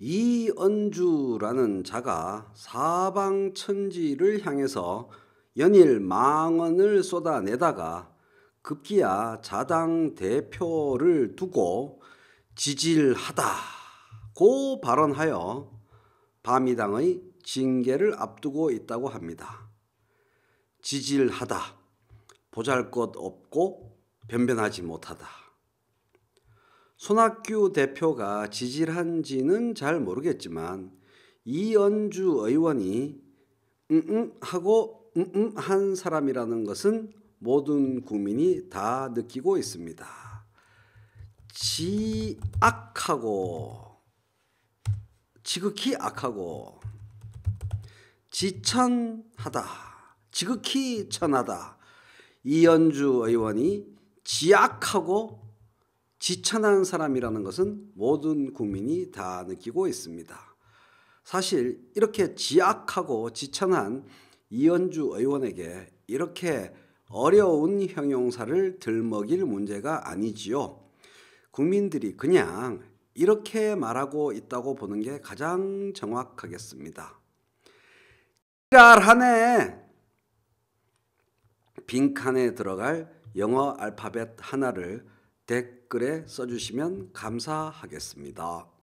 이언주라는 자가 사방천지를 향해서 연일 망언을 쏟아내다가 급기야 자당 대표를 두고 지질하다고 발언하여 바미당의 징계를 앞두고 있다고 합니다. 지질하다, 보잘것 없고 변변하지 못하다. 손학규 대표가 지질한지는 잘 모르겠지만 이연주 의원이 응응 하고 응응 한 사람이라는 것은 모든 국민이 다 느끼고 있습니다. 지악하고 지극히 악하고 지천하다 지극히 천하다 이연주 의원이 지악하고 지천한 사람이라는 것은 모든 국민이 다 느끼고 있습니다. 사실 이렇게 지악하고 지천한 이현주 의원에게 이렇게 어려운 형용사를 들먹일 문제가 아니지요. 국민들이 그냥 이렇게 말하고 있다고 보는 게 가장 정확하겠습니다. 지랄하네. 빈칸에 들어갈 영어 알파벳 하나를 댓글에 써주시면 감사하겠습니다.